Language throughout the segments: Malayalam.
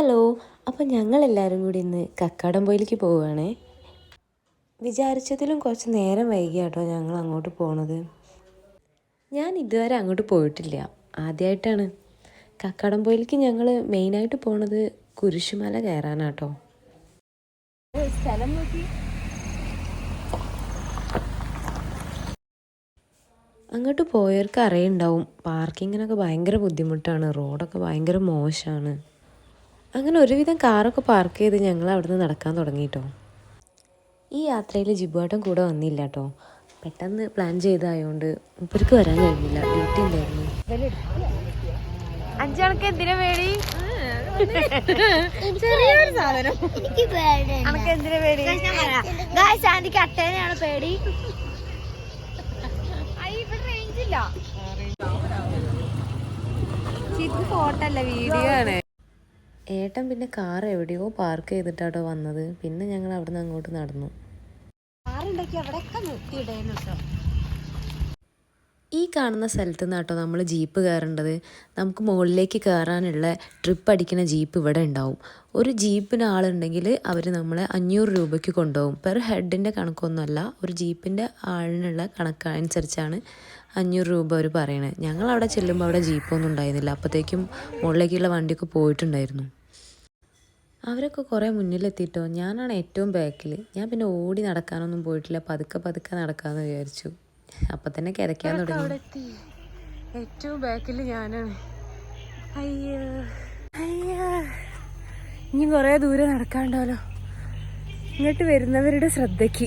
ഹലോ അപ്പം ഞങ്ങളെല്ലാവരും കൂടി ഇന്ന് കക്കാടംപൊയിലേക്ക് പോവുകയാണേ. വിചാരിച്ചതിലും കുറച്ച് നേരം വൈകിയാട്ടോ ഞങ്ങൾ അങ്ങോട്ട് പോണത്. ഞാൻ ഇതുവരെ അങ്ങോട്ട് പോയിട്ടില്ല. ആദ്യമായിട്ടാണ് കക്കാടംപൊയിലേക്ക് ഞങ്ങൾ മെയിനായിട്ട് പോണത് കുരിശുമല കയറാനാട്ടോ. സ്ഥലം നോക്കി. അങ്ങോട്ട് പോയവർക്ക് അറിയുണ്ടാവും പാർക്കിങ്ങിനൊക്കെ ഭയങ്കര ബുദ്ധിമുട്ടാണ് റോഡൊക്കെ ഭയങ്കര മോശമാണ് അങ്ങനെ ഒരുവിധം കാറൊക്കെ പാർക്ക് ചെയ്ത് ഞങ്ങൾ അവിടുന്ന് നടക്കാൻ തുടങ്ങിട്ടോ. ഈ യാത്രയിൽ ജിബുവാട്ടം കൂടെ വന്നില്ല കേട്ടോ പെട്ടെന്ന് പ്ലാൻ ചെയ്തായതുകൊണ്ട് ഇപ്പൊക്ക് വരാൻ കഴിഞ്ഞില്ല. ഡ്യൂട്ടി ഉണ്ടായിരുന്നു അഞ്ചാൾക്ക് എന്തിനാ പേടി? അട്ടേനെയാണ് ഫോട്ടോ അല്ല വീഡിയോ ആണ്. ഏട്ടൻ പിന്നെ കാർ എവിടെയോ പാർക്ക് ചെയ്തിട്ടാട്ടോ വന്നത്. പിന്നെ ഞങ്ങൾ അവിടുന്ന് അങ്ങോട്ട് നടന്നു. ഈ കാണുന്ന സ്ഥലത്ത് നിന്നാട്ടോ നമ്മൾ ജീപ്പ് കയറേണ്ടത്. നമുക്ക് മുകളിലേക്ക് കയറാനുള്ള ട്രിപ്പ് അടിക്കുന്ന ജീപ്പ് ഇവിടെ ഉണ്ടാവും. ഒരു ജീപ്പിന് ആളുണ്ടെങ്കിൽ അവർ നമ്മളെ അഞ്ഞൂറ് രൂപയ്ക്ക് കൊണ്ടുപോകും. പെർ ഹെഡിന്റെ കണക്കൊന്നുമല്ല ഒരു ജീപ്പിന്റെ ആളിനുള്ള കണക്കനുസരിച്ചാണ് അഞ്ഞൂറ് രൂപ അവർ പറയണത് ഞങ്ങൾ അവിടെ ചെല്ലുമ്പോൾ അവിടെ ജീപ്പൊന്നും ഉണ്ടായിരുന്നില്ല. അപ്പോഴത്തേക്കും മുകളിലേക്കുള്ള വണ്ടിയൊക്കെ പോയിട്ടുണ്ടായിരുന്നു. അവരൊക്കെ കുറേ മുന്നിലെത്തിയിട്ടോ ഞാനാണ് ഏറ്റവും ബാക്കിൽ ഞാൻ പിന്നെ ഓടി നടക്കാനൊന്നും പോയിട്ടില്ല. പതുക്കെ പതുക്കെ നടക്കാമെന്ന് വിചാരിച്ചു. അപ്പം തന്നെ കിതയ്ക്കാൻ തുടങ്ങി. ഏറ്റവും ബാക്കിൽ ഞാനാണ്. അയ്യോ. അയ്യോ. ഇനി കുറേ ദൂരെ നടക്കാണ്ടാവല്ലോ ഇങ്ങോട്ട് വരുന്നവരുടെ ശ്രദ്ധയ്ക്ക്.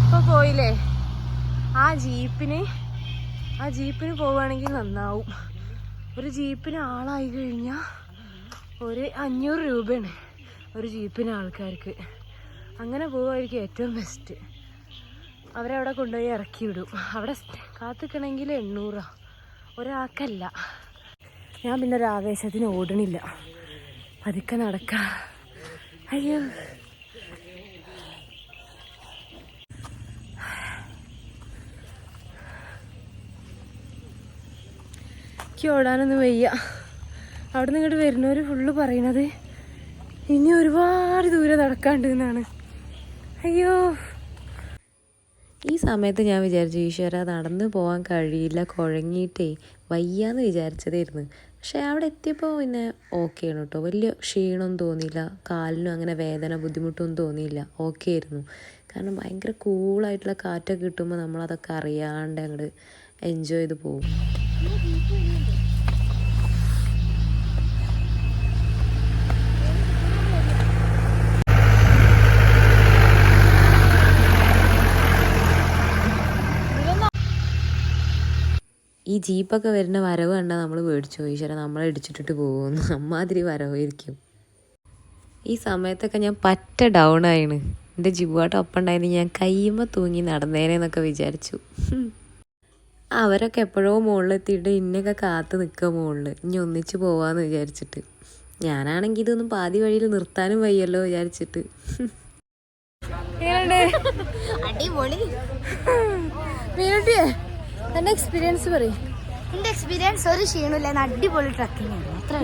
ഇപ്പൊ പോയില്ലേ? ആ ജീപ്പിന് ആ ജീപ്പിന് പോവുകയാണെങ്കിൽ നന്നാവും. ഒരു ജീപ്പിന് ആളായി കഴിഞ്ഞാൽ ഒരു അഞ്ഞൂറ് രൂപയാണ് ഒരു ജീപ്പിന് ആൾക്കാർക്ക്. അങ്ങനെ പോവുമായിരിക്കും ഏറ്റവും ബെസ്റ്റ് അവരവിടെ കൊണ്ടുപോയി ഇറക്കി വിടും. അവിടെ കാത്തിക്കണമെങ്കിൽ എണ്ണൂറാ. ഒരാൾക്കല്ല. ഞാൻ പിന്നെ ഒരു ആവേശത്തിന് ഓടണില്ല. പതുക്കെ നടക്കാം. അയ്യോ. എനിക്ക് ഓടാനൊന്നും വയ്യ. അവിടെ നിന്ന് ഇങ്ങോട്ട് വരുന്നവർ ഫുള്ള് പറയണത് ഇനി ഒരുപാട് ദൂരെ നടക്കാണ്ട് എന്നാണ്. അയ്യോ. ഈ സമയത്ത് ഞാൻ വിചാരിച്ചു ഈശ്വര നടന്നു പോകാൻ കഴിയില്ല കുഴങ്ങിയിട്ടേ വയ്യാന്ന് വിചാരിച്ചതായിരുന്നു. പക്ഷേ അവിടെ എത്തിയപ്പോൾ പിന്നെ ഓക്കെയാണ് കേട്ടോ വലിയ ക്ഷീണമൊന്നും തോന്നിയില്ല കാലിനും അങ്ങനെ വേദന ബുദ്ധിമുട്ടൊന്നും തോന്നിയില്ല ഓക്കെ ആയിരുന്നു. കാരണം ഭയങ്കര കൂളായിട്ടുള്ള കാറ്റൊക്കെ കിട്ടുമ്പോൾ നമ്മളതൊക്കെ അറിയാണ്ട് അങ്ങോട്ട് എൻജോയ് ചെയ്ത് പോകും ഈ ജീപ്പൊക്കെ വരുന്ന വരവ് കണ്ടാൽ നമ്മൾ മേടിച്ചു ഈശ്വര നമ്മളെ ഇടിച്ചിട്ടിട്ട് പോകുന്നു. അമ്മാതിരി വരവായിരിക്കും. ഈ സമയത്തൊക്കെ ഞാൻ പറ്റ ഡൗൺ ആയിണ്. എന്റെ ജിബുവാട്ടം ഒപ്പം ഉണ്ടായിരുന്നു ഞാൻ കയ്യുമ്പോൾ തൂങ്ങി നടന്നേനെന്നൊക്കെ വിചാരിച്ചു. അവരൊക്കെ എപ്പോഴോ മുകളിലെത്തിയിട്ട് ഇന്നൊക്കെ കാത്ത് നിൽക്കുക മുകളിൽ ഇനി ഒന്നിച്ച് പോവാന്ന് വിചാരിച്ചിട്ട്. ഞാനാണെങ്കിൽ ഇതൊന്നും പാതി വഴിയിൽ നിർത്താനും വയ്യല്ലോ വിചാരിച്ചിട്ട്. എന്റെ എക്സ്പീരിയൻസ് പറയും. എന്റെ എക്സ്പീരിയൻസ് ഒരു ക്ഷീണമില്ല അടിപൊളി ട്രക്കിംഗ് ആണ്. അത്ര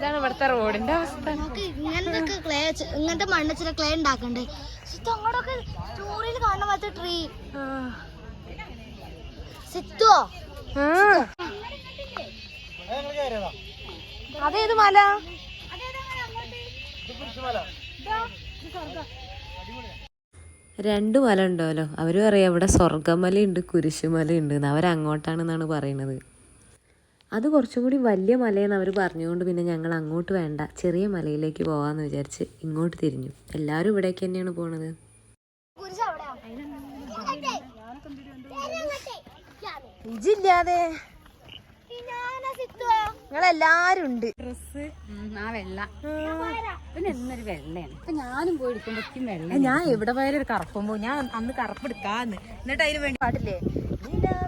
ഇതാണ് ഇവിടുത്തെ റോഡിന്റെ അവസ്ഥ. ഇങ്ങനത്തെ ക്ലേ ഇങ്ങനത്തെ മണ്ണിച്ചിട്ട് ക്ലേ ഉണ്ടാക്കണ്ടേ? സിത്തു അങ്ങോട്ടൊക്കെ ടൂറിൽ കാണുന്ന പോലത്തെ ട്രീ. സിത്തുവോ. അതേത് മല? രണ്ട് മല ഉണ്ടല്ലോ അവർ പറയാം ഇവിടെ സ്വർഗമലയുണ്ട് കുരിശുമലയുണ്ട് അവരങ്ങോട്ടാണെന്നാണ് പറയുന്നത്. അത് കുറച്ചും കൂടി വലിയ മലയെന്ന് അവർ പറഞ്ഞുകൊണ്ട് പിന്നെ ഞങ്ങൾ അങ്ങോട്ട് വേണ്ട. ചെറിയ മലയിലേക്ക് പോകാമെന്ന് വിചാരിച്ച് ഇങ്ങോട്ട് തിരിഞ്ഞു. എല്ലാവരും ഇവിടേക്ക് തന്നെയാണ് പോണത്. ഇജില്ലാതെ? നിങ്ങളെല്ലാരും ഉണ്ട്. ഡ്രസ് ആ വെള്ള. പിന്നെ എന്നൊരു വെള്ളയാണ്. അപ്പൊ ഞാനും പോയി എടുക്കുമ്പോഴേക്കും വെള്ള ഞാൻ എവിടെ പോയാലും ഒരു കറുപ്പം പോകും ഞാൻ അന്ന് കറുപ്പ് എടുക്കാന്ന്. എന്നിട്ട് അതിന് വേണ്ടി പാട്ടില്ലേ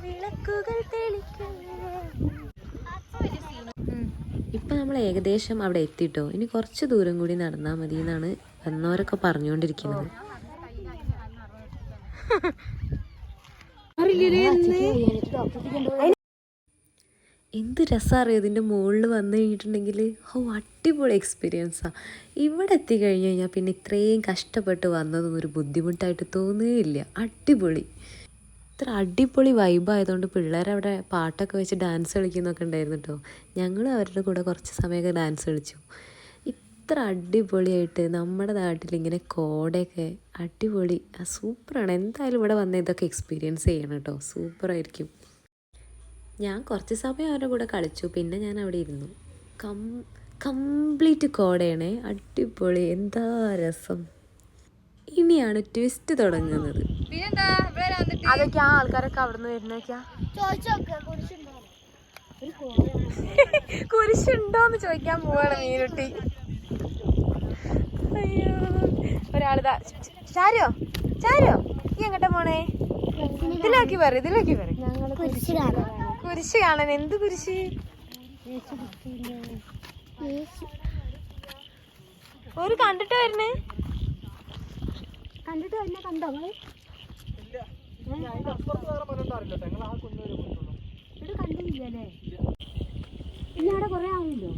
വിളക്കുകൾ ഇപ്പം നമ്മൾ ഏകദേശം അവിടെ എത്തിട്ടോ? ഇനി കുറച്ച് ദൂരം കൂടി നടന്നാൽ മതി എന്നാണ് വന്നവരൊക്കെ പറഞ്ഞുകൊണ്ടിരിക്കുന്നത് എന്ത് രസമറിയോ ഇതിന്റെ മുകളിൽ വന്നു കഴിഞ്ഞിട്ടുണ്ടെങ്കിൽ ഓ അടിപൊളി എക്സ്പീരിയൻസാണ് ഇവിടെ എത്തിക്കഴിഞ്ഞ് കഴിഞ്ഞാൽ പിന്നെ ഇത്രയും കഷ്ടപ്പെട്ട് വന്നതൊന്നും ഒരു ബുദ്ധിമുട്ടായിട്ട് തോന്നുകയില്ല. അടിപൊളി. ഇത്ര അടിപൊളി വൈബായതുകൊണ്ട് പിള്ളേരവിടെ പാട്ടൊക്കെ വെച്ച് ഡാൻസ് കളിക്കുന്നൊക്കെ ഉണ്ടായിരുന്നു കേട്ടോ ഞങ്ങളും അവരുടെ കൂടെ കുറച്ച് സമയമൊക്കെ ഡാൻസ് കളിച്ചു. ഇത്ര അടിപൊളിയായിട്ട് നമ്മുടെ നാട്ടിൽ ഇങ്ങനെ കോടയൊക്കെ അടിപൊളി സൂപ്പറാണ്. എന്തായാലും ഇവിടെ വന്ന് ഇതൊക്കെ എക്സ്പീരിയൻസ് ചെയ്യണം കേട്ടോ സൂപ്പറായിരിക്കും. ഞാൻ കുറച്ച് സമയം അവരുടെ കൂടെ കളിച്ചു. പിന്നെ ഞാൻ അവിടെ ഇരുന്നു. കം കംപ്ലീറ്റ് കോടയാണേ. അടിപൊളി. എന്താ രസം. ഇനിയാണ് ട്വിസ്റ്റ് തുടങ്ങുന്നത്. അതൊക്കെ ആ ആൾക്കാരൊക്കെ അവിടെ നിന്ന് വരുന്നൊക്കെയാ കുരിശുണ്ടോന്ന് ചോദിക്കാൻ പോവാണ് മീനുട്ടി. അയ്യോ ഒരാളിതാ. ചാരോ ചാരോ ഈ എങ്ങട്ടാ പോണേ? ഇതിലാക്കി പറ ഇതിലാക്കി പറ കുരിശ് കാണാൻ കുരിശ് കാണാൻ. എന്ത് കുരിശ്? ഒരു കണ്ടിട്ട് വരുന്നേ കണ്ടിട്ട് തന്നെ കണ്ടോ? ഇവിടെ കണ്ടില്ലല്ലേ ഇനി അവിടെ കുറെ ആവുമല്ലോ?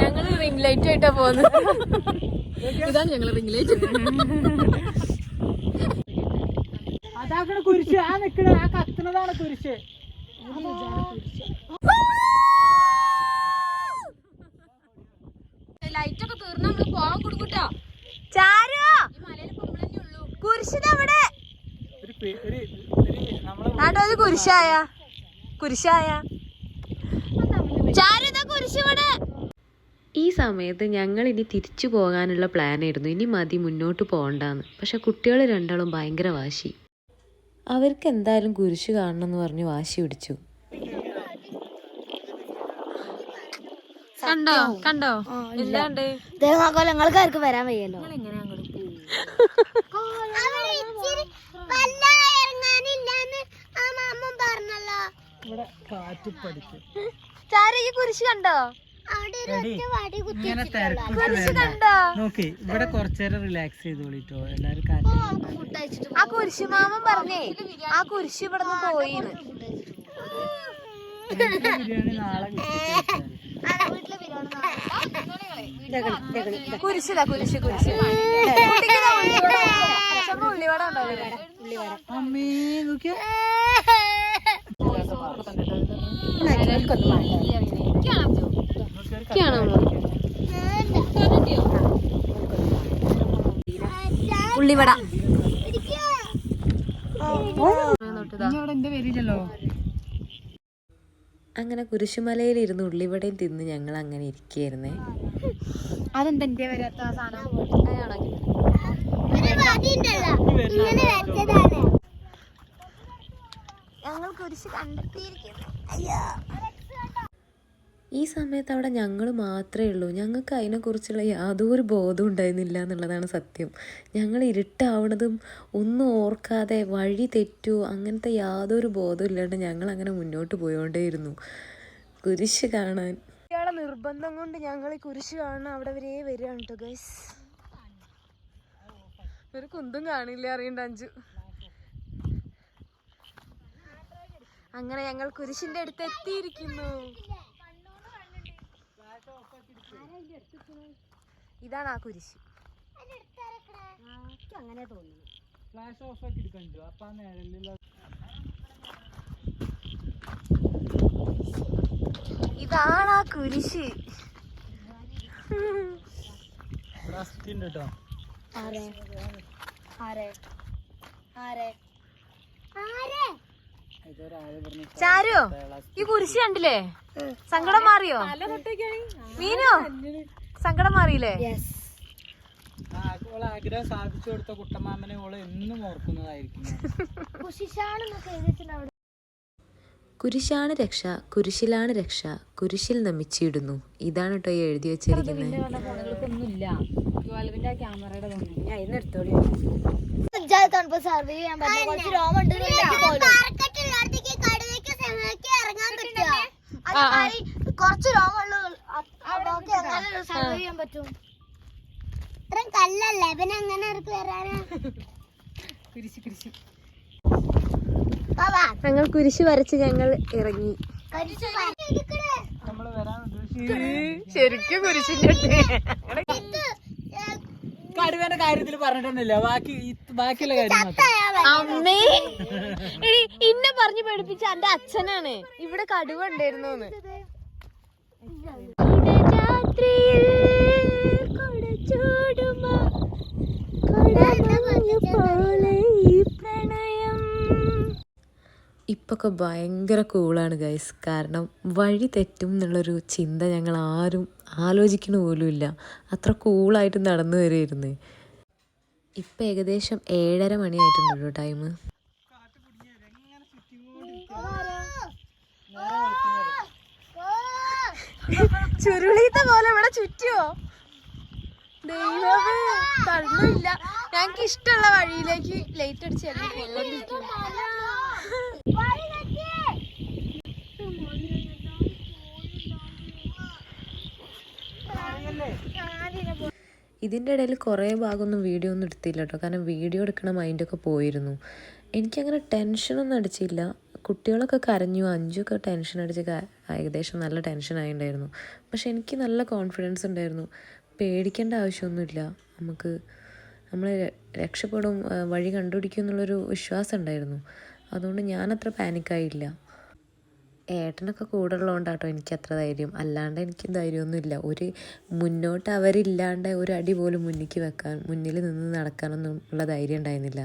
ഞങ്ങൾ റിംഗ് ലൈറ്റ് ആയിട്ടാ പോകുന്നത്. ഇതാണ് ഞങ്ങൾ റിംഗ് ലൈറ്റ് അതാക്കണ കുരിശ്. ആ നിക്കണ ആ കത്തുന്നതാണ് കുരിശ് ലൈറ്റ് ഒക്കെ തീർന്നാ നമ്മൾ പോകാൻ കൊടുക്കൂട്ടോ ചാരോ ഈ മലയിൽ പൊമ്പളന്നെ ഉള്ളൂ കുരിശിത് ഒരു കുരിശായ. കുരിശായ. ഈ സമയത്ത് ഞങ്ങൾ ഇനി തിരിച്ചു പോകാനുള്ള പ്ലാനായിരുന്നു ഇനി മതി മുന്നോട്ട് പോകണ്ടാന്ന്. പക്ഷെ കുട്ടികൾ രണ്ടാളും ഭയങ്കര വാശി. അവർക്ക് എന്തായാലും കുരിശ് കാണണം എന്ന് പറഞ്ഞ് വാശി പിടിച്ചു. കണ്ടോ? കണ്ടോ? ഇല്ലാണ്ട് ദേവാക്കോല നിങ്ങൾക്ക് ആർക്ക് വരാൻ വയ്യല്ലോ ഇറങ്ങാനില്ലാന്ന് ആ മാമൻ പറഞ്ഞല്ലോ ഇവിടെ കാറ്റ് പഠിക്കും. ചാരു ഈ കുരിശ് കണ്ടോ? അവിടെ ഒരു വടി കുത്തി ഇങ്ങനെ തിരക്കിട്ട് കണ്ടോ? നോക്കി ഇവിടെ കുറച്ചേരം റിലാക്സ് ചെയ്തോളിട്ടോ. എല്ലാരും കാറ്റ് ആ കുരിശ് മാമൻ പറഞ്ഞേ ആ കുരിശ് ഇവിടെ നിന്ന് പോയിന്ന് ബിരിയാണി നാളെ വീട്ടിലെ ബിരിയാണി കുരിശ് കുരിശ്. ഉള്ളിവട ഉള്ളിവട അമ്മേ നോക്കിയ? ഉള്ളിവട എന്റെ പേരില്ലല്ലോ അങ്ങനെ കുരിശുമലയിലിരുന്ന് ഉള്ളിവടയും തിന്ന് ഞങ്ങൾ അങ്ങനെ ഇരിക്കുകയായിരുന്നേ. അതെന്താ വരാത്ത ആ സാധനം? ഇങ്ങനെ വെച്ചതാണ് ഞങ്ങൾ കുരിശ് കണ്ടെത്തിയിരിക്കുന്നു. ഈ സമയത്ത് അവിടെ ഞങ്ങൾ മാത്രമേ ഉള്ളൂ. ഞങ്ങൾക്ക് അതിനെക്കുറിച്ചുള്ള യാതൊരു ബോധവും ഉണ്ടായിരുന്നില്ല എന്നുള്ളതാണ് സത്യം. ഞങ്ങൾ ഇരുട്ടാവണതും ഒന്നും ഓർക്കാതെ വഴി തെറ്റു അങ്ങനത്തെ യാതൊരു ബോധവും ഇല്ലാണ്ട് ഞങ്ങൾ അങ്ങനെ മുന്നോട്ട് പോയോണ്ടേയിരുന്നു. കുരിശ് കാണാൻ. ഇയാളെ നിർബന്ധം കൊണ്ട് ഞങ്ങൾ ഈ കുരിശ് കാണാൻ അവിടെ വരെ വരികയാണ് കേട്ടോ ഗൈസ് ഒരു കുന്തും കാണില്ല അറിയണ്ട അഞ്ചു. അങ്ങനെ ഞങ്ങൾ കുരിശിന്റെ അടുത്ത് എത്തിയിരിക്കുന്നു. ഇതാണ് ആ കുരിശ്. അങ്ങനെ തോന്നുന്നു ഫ്ലാഷ് ഓഫ് ആക്കി എടുക്കണ്ടോ? അപ്പൊ ആ നിഴലിലുള്ള ഇതാണ് ആ കുരിശ്. ആരെ? ആരെ? ആരെ? ആരെ? ചാരു ഈ കുരിശി കണ്ടില്ലേ? സങ്കടം മാറിയോ? മീനോ? സങ്കടം മാറിയില്ലേ? ആഗ്രഹം സാധിച്ചു കൊടുത്ത കുട്ടമാമനെ ഓൾ എന്നും ഓർക്കുന്നതായിരിക്കും. കുരിശാണ് രക്ഷ കുരിശിലാണ് രക്ഷ കുരിശിൽ നമിച്ചിടുന്നു. ഇതാണ് കേട്ടോ ഈ എഴുതി വെച്ചിരിക്കുന്നത്. ക്യാമറയുടെ ഇജ്ജാതി തണുപ്പ് സർവൈവ് ചെയ്യാൻ പറ്റില്ല കുറച്ച് രോമുണ്ട് കുറച്ച് രോമുള്ള ഉള്ള എങ്ങനെ സർവൈവ് ചെയ്യാൻ പറ്റും. ഇത്രയും കല്ലല്ലേ? പിന്നെ അങ്ങനെ അവർക്ക് വരാനാ കുരിശ് കുരിശ്. ബാബാ ഞങ്ങൾ കുരിശ് വരച്ച് ഞങ്ങൾ ഇറങ്ങി. ശരിക്കും കുരിശിന്റെ കടുവേന്റെ കാര്യത്തിൽ പറഞ്ഞിട്ടൊന്നുമില്ല. ബാക്കി ബാക്കിയുള്ള കാര്യം അമ്മേ. ഇന്നെ പറഞ്ഞു പഠിപ്പിച്ച എന്റെ അച്ഛനാണ്. ഇവിടെ കടുവ ഉണ്ടായിരുന്നു ഇപ്പൊക്കെ ഭയങ്കര കൂളാണ് ഗൈസ് കാരണം വഴി തെറ്റും എന്നുള്ളൊരു ചിന്ത ഞങ്ങൾ ആരും ആലോചിക്കണ പോലുമില്ല അത്ര കൂളായിട്ട് നടന്നു വരുമായിരുന്നു ഇപ്പം ഏകദേശം ഏഴര മണിയായിട്ടുണ്ടല്ലോ ടൈം ചുരുളീത്ത പോലെ ഇവിടെ ചുറ്റുമോ ദൈവമേ ഞങ്ങൾക്ക് ഇഷ്ടമുള്ള വഴിയിലേക്ക് ലൈറ്റ് അടിച്ച് ഞങ്ങൾ പോയിക്കൊണ്ടിരിക്കുന്നു വഴി തെറ്റി. ഇതിന്റെ ഇടയിൽ കുറേ ഭാഗമൊന്നും വീഡിയോ ഒന്നും എടുത്തില്ല കേട്ടോ. കാരണം വീഡിയോ എടുക്കണ മൈൻഡൊക്കെ പോയിരുന്നു. എനിക്കങ്ങനെ ടെൻഷനൊന്നും അടിച്ചില്ല. കുട്ടികളൊക്കെ കരഞ്ഞു. അഞ്ചൊക്കെ ടെൻഷൻ അടിച്ച് ഏകദേശം നല്ല ടെൻഷൻ ആയിണ്ടായിരുന്നു. പക്ഷെ എനിക്ക് നല്ല കോൺഫിഡൻസ് ഉണ്ടായിരുന്നു. പേടിക്കേണ്ട ആവശ്യമൊന്നുമില്ല. നമുക്ക് നമ്മൾ രക്ഷപ്പെടും വഴി കണ്ടുപിടിക്കും എന്നുള്ളൊരു വിശ്വാസം ഉണ്ടായിരുന്നു. അതുകൊണ്ട് ഞാനത്ര പാനിക്കായില്ല. ഏട്ടനൊക്കെ കൂടെ ഉള്ളതുകൊണ്ടാട്ടോ എനിക്ക് അത്ര ധൈര്യം. അല്ലാണ്ട് എനിക്ക് ധൈര്യമൊന്നുമില്ല. ഒരു മുന്നോട്ട് അവരില്ലാണ്ട് ഒരു അടി പോലും മുന്നിക്ക് വെക്കാൻ മുന്നിൽ നിന്ന് നടക്കാനൊന്നും ഉള്ള ധൈര്യം ഉണ്ടായിരുന്നില്ല.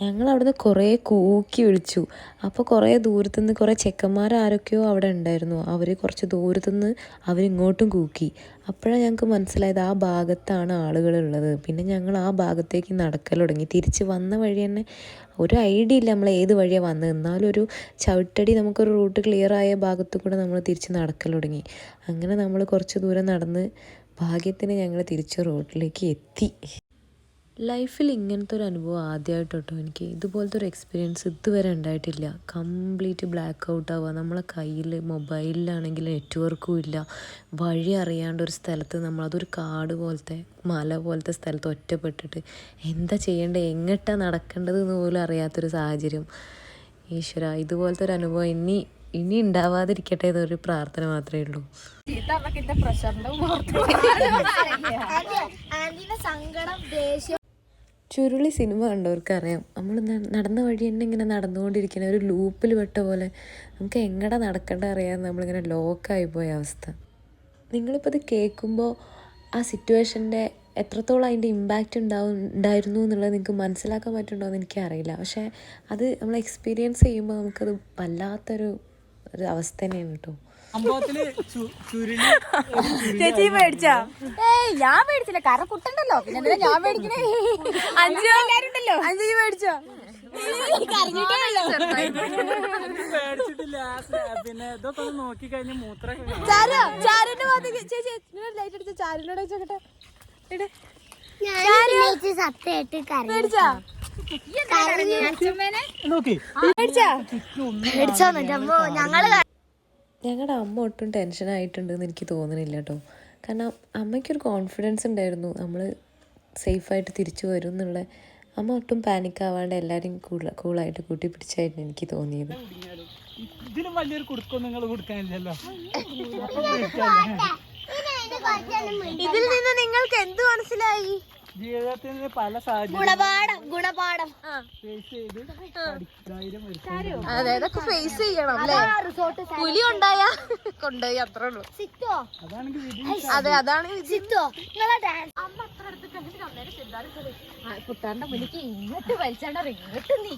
ഞങ്ങൾ അവിടുന്ന് കുറേ കൂക്കി വിളിച്ചു അപ്പോൾ കുറേ ദൂരത്തുനിന്ന് കുറേ ചെക്കന്മാർ ആരൊക്കെയോ അവിടെ ഉണ്ടായിരുന്നു. അവർ കുറച്ച് ദൂരത്തുനിന്ന് അവരിങ്ങോട്ടും കൂക്കി. അപ്പോഴാണ് ഞങ്ങൾക്ക് മനസ്സിലായത് ആ ഭാഗത്താണ് ആളുകളുള്ളത്. പിന്നെ ഞങ്ങൾ ആ ഭാഗത്തേക്ക് നടക്കൽ തുടങ്ങി. തിരിച്ച് വന്ന വഴി തന്നെ ഒരു ഐഡിയ ഇല്ല നമ്മൾ ഏത് വഴിയാണ് വന്നത് എന്നാലും ഒരു ചവിട്ടടി നമുക്കൊരു റൂട്ട് ക്ലിയർ ആയ ഭാഗത്തു കൂടെ നമ്മൾ തിരിച്ച് നടക്കൽ തുടങ്ങി. അങ്ങനെ നമ്മൾ കുറച്ച് ദൂരം നടന്ന് ഭാഗ്യത്തിന് ഞങ്ങൾ തിരിച്ച് റോഡിലേക്ക് എത്തി. ലൈഫിൽ ഇങ്ങനത്തെ ഒരു അനുഭവം ആദ്യമായിട്ട് കേട്ടോ എനിക്ക്. ഇതുപോലത്തെ ഒരു എക്സ്പീരിയൻസ് ഇതുവരെ ഉണ്ടായിട്ടില്ല. കംപ്ലീറ്റ് ബ്ലാക്ക് ഔട്ട് ആവുക. നമ്മളെ കയ്യിൽ മൊബൈലിലാണെങ്കിൽ നെറ്റ്വർക്കും ഇല്ല. വഴി അറിയാണ്ട് ഒരു സ്ഥലത്ത് നമ്മളതൊരു കാട് പോലത്തെ മല പോലത്തെ സ്ഥലത്ത് ഒറ്റപ്പെട്ടിട്ട് എന്താ ചെയ്യേണ്ടത് എങ്ങോട്ടാണ് നടക്കേണ്ടത് എന്ന് പോലും അറിയാത്തൊരു സാഹചര്യം. ഈശ്വര ഇതുപോലത്തെ ഒരു അനുഭവം ഇനി ഇനി ഉണ്ടാവാതിരിക്കട്ടെ എന്നൊരു പ്രാർത്ഥന മാത്രമേ ഉള്ളൂ. ആന്റിന്റെ സങ്കടം ദേഷ്യം ചുരുളി സിനിമ കണ്ടവർക്ക് അറിയാം നമ്മൾ നടന്ന വഴി തന്നെ ഇങ്ങനെ നടന്നുകൊണ്ടിരിക്കുന്ന ഒരു ലൂപ്പിൽ പെട്ട പോലെ നമുക്ക് എങ്ങടെ നടക്കേണ്ട അറിയാതെ നമ്മളിങ്ങനെ ലോക്കായി പോയ അവസ്ഥ. നിങ്ങളിപ്പോൾ ഇത് കേൾക്കുമ്പോൾ ആ സിറ്റുവേഷന്റെ എത്രത്തോളം അതിന്റെ ഇമ്പാക്റ്റ് ഉണ്ടാവും ഉണ്ടായിരുന്നു എന്നുള്ളത് നിങ്ങൾക്ക് മനസ്സിലാക്കാൻ പറ്റുന്നുണ്ടോ എന്ന് എനിക്കറിയില്ല. പക്ഷേ അത് നമ്മൾ എക്സ്പീരിയൻസ് ചെയ്യുമ്പോൾ നമുക്കത് വല്ലാത്തൊരു ഒരു അവസ്ഥ തന്നെയാണ് കേട്ടോ. ചേച്ചി മേടിച്ചാ? ഏയ് ഞാൻ മേടിച്ചില്ല. കാരണം കുട്ടുണ്ടല്ലോ. പിന്നെ ഞാൻ മേടിക്കണേ? അഞ്ചു അഞ്ചു മേടിച്ചോ? പേടിച്ചിട്ടില്ല ആ സ- പിന്നെ ഇതൊക്കെ ഒന്ന് നോക്കി കഴിഞ്ഞ്. ചാരു ചാരുന്റെ ഭാഗത്തേക്ക് ചേച്ചി ലൈറ്റ് അടിച്ച ചാരുനോട് ചോക്കട്ടെ ഞങ്ങൾ ഞങ്ങളുടെ അമ്മ ഒട്ടും ടെൻഷൻ ആയിട്ടുണ്ടെന്ന് എനിക്ക് തോന്നുന്നില്ല കേട്ടോ കാരണം അമ്മയ്ക്കൊരു കോൺഫിഡൻസ് ഉണ്ടായിരുന്നു. നമ്മൾ സേഫായിട്ട് തിരിച്ചു വരും എന്നുള്ള. അമ്മ ഒട്ടും പാനിക് ആവാണ്ട് എല്ലാവരും കൂള കൂളായിട്ട് കൂട്ടി പിടിച്ചായിരുന്നു എനിക്ക് തോന്നിയത്. ഇതിലും വലിയൊരു കുടുക്കം നിങ്ങൾ കൊടുക്കാനില്ലല്ലോ? ഇതിൽ നിന്ന് നിങ്ങൾക്ക് എന്ത് മനസ്സിലായി? ജീവിതത്തിൽ പല സാഹചര്യം ഗുണപാഠം ഗുണപാഠം. ഫേസ് ചെയ്ത് ധൈര്യം ഒരുക്കണം. അതെ അതൊക്കെ ഫേസ് ചെയ്യണം അല്ലേ? പുലി ഉണ്ടായാ കൊണ്ടുപോയി അത്രേ ഉള്ളൂ. സിറ്റോ? അതാണെങ്കിൽ വിധി അതെ അതാണ് സിറ്റോ? നിങ്ങളെ ഡാൻസ് കുട്ടാറിന്റെ മുന്നിക്ക് ഇങ്ങോട്ട് വലിച്ചാണ്ട ഇങ്ങോട്ട് നീ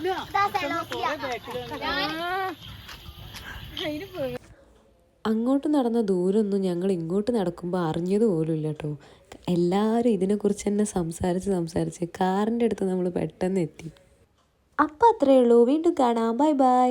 ഇതാ സെലോക്കിയ. അങ്ങോട്ട് നടന്ന ദൂരമൊന്നും ഞങ്ങൾ ഇങ്ങോട്ട് നടക്കുമ്പോൾ അറിഞ്ഞത് പോലും ഇല്ല കേട്ടോ എല്ലാവരും ഇതിനെക്കുറിച്ച് തന്നെ സംസാരിച്ച് സംസാരിച്ച് കാറിന്റെ അടുത്ത് നമ്മൾ പെട്ടെന്ന് എത്തി. അപ്പം അത്രയേ ഉള്ളൂ. വീണ്ടും കാണാം. Bye bye.